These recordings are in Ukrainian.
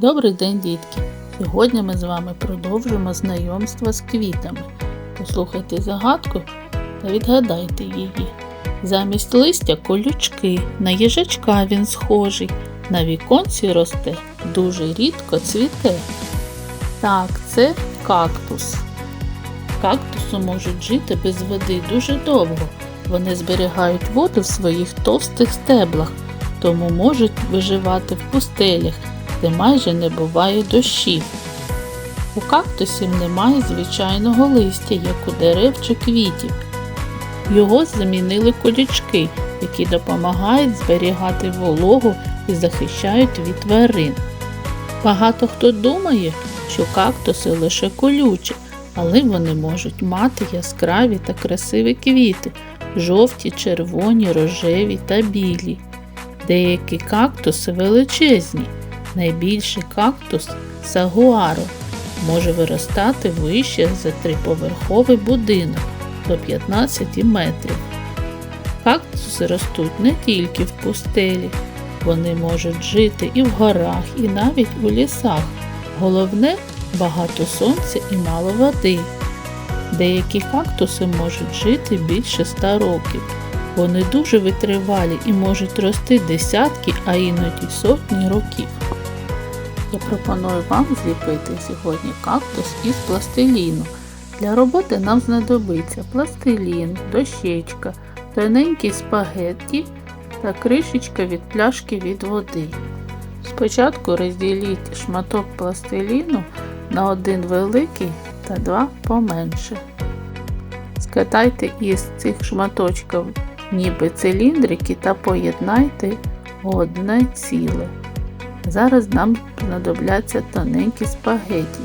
Добрий день, дітки! Сьогодні ми з вами продовжимо знайомство з квітами. Послухайте загадку та відгадайте її. Замість листя колючки, на їжачка він схожий, на віконці росте, дуже рідко цвіте. Так, це кактус. Кактусу можуть жити без води дуже довго. Вони зберігають воду в своїх товстих стеблах, тому можуть виживати в пустелях, де майже не буває дощів. У кактусів немає звичайного листя, як у дерев чи квітів. Його замінили колючки, які допомагають зберігати вологу і захищають від тварин. Багато хто думає, що кактуси лише колючі, але вони можуть мати яскраві та красиві квіти жовті, червоні, рожеві та білі. Деякі кактуси величезні. Найбільший кактус сагуаро може виростати вище за триповерховий будинок до 15 метрів. Кактуси ростуть не тільки в пустелі, вони можуть жити і в горах, і навіть у лісах. Головне багато сонця і мало води. Деякі кактуси можуть жити більше 100 років. Вони дуже витривалі і можуть рости десятки, а іноді сотні років. Я пропоную вам зліпити сьогодні кактус із пластиліну. Для роботи нам знадобиться пластилін, дощечка, тоненький спагетті та кришечка від пляшки від води. Спочатку розділіть шматок пластиліну на один великий та два поменше. Скатайте із цих шматочків ніби циліндрики та поєднайте одне ціле. Зараз нам знадобляться тоненькі спагеті.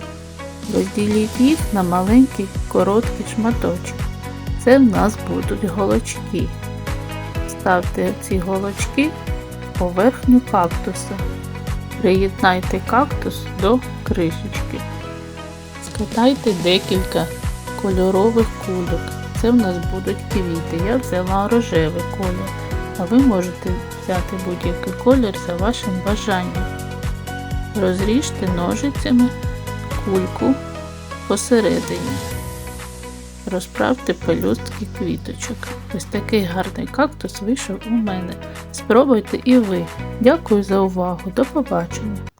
Розділіть їх на маленькі короткі шматочки. Це в нас будуть голочки. Ставте ці голочки поверхню кактуса. Приєднайте кактус до кришечки. Скатайте декілька кольорових кульок. Це в нас будуть квіти. Я взяла рожевий колір, а ви можете взяти будь-який колір за вашим бажанням. Розріжте ножицями кульку посередині. Розправте пелюстки квіточок. Ось такий гарний кактус вийшов у мене. Спробуйте і ви. Дякую за увагу. До побачення!